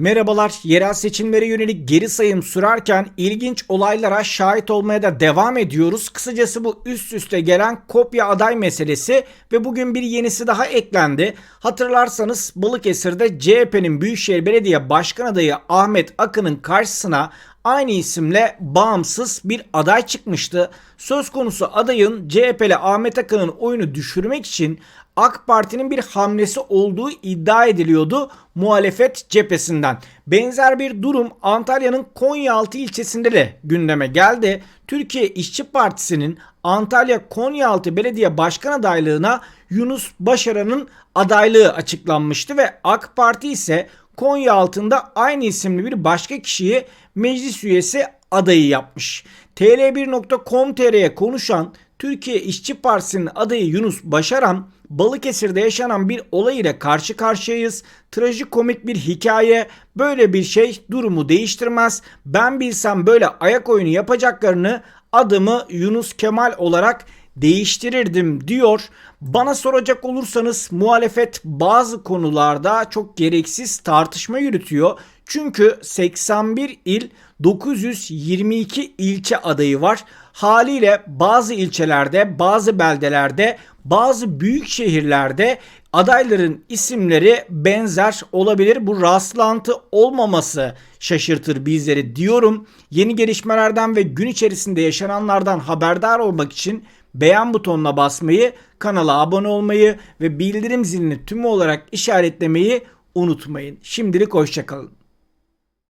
Merhabalar, yerel seçimlere yönelik geri sayım sürerken ilginç olaylara şahit olmaya da devam ediyoruz. Kısacası bu üst üste gelen kopya aday meselesi ve bugün bir yenisi daha eklendi. Hatırlarsanız Balıkesir'de CHP'nin Büyükşehir Belediye Başkan adayı Ahmet Akın'ın karşısına aynı isimle bağımsız bir aday çıkmıştı. Söz konusu adayın CHP'li Ahmet Akın'ın oyunu düşürmek için AK Parti'nin bir hamlesi olduğu iddia ediliyordu muhalefet cephesinden. Benzer bir durum Antalya'nın Konyaaltı ilçesinde de gündeme geldi. Türkiye İşçi Partisi'nin Antalya Konyaaltı Belediye Başkan adaylığına Yunus Başaran'ın adaylığı açıklanmıştı ve AK Parti ise Konya altında aynı isimli bir başka kişiyi meclis üyesi adayı yapmış. TL1.com.tr'ye konuşan Türkiye İşçi Partisi'nin adayı Yunus Başaran Balıkesir'de yaşanan bir olay ile karşı karşıyayız. Trajikomik bir hikaye. Böyle bir şey durumu değiştirmez. Ben bilsem böyle ayak oyunu yapacaklarını adımı Yunus Kemal olarak değiştirirdim diyor. Bana soracak olursanız muhalefet bazı konularda çok gereksiz tartışma yürütüyor. Çünkü 81 il 922 ilçe adayı var. Haliyle bazı ilçelerde, bazı beldelerde, bazı büyük şehirlerde adayların isimleri benzer olabilir. Bu rastlantı olmaması şaşırtır bizleri diyorum. Yeni gelişmelerden ve gün içerisinde yaşananlardan haberdar olmak için beğen butonuna basmayı, kanala abone olmayı ve bildirim zilini tüm olarak işaretlemeyi unutmayın. Şimdilik hoşçakalın.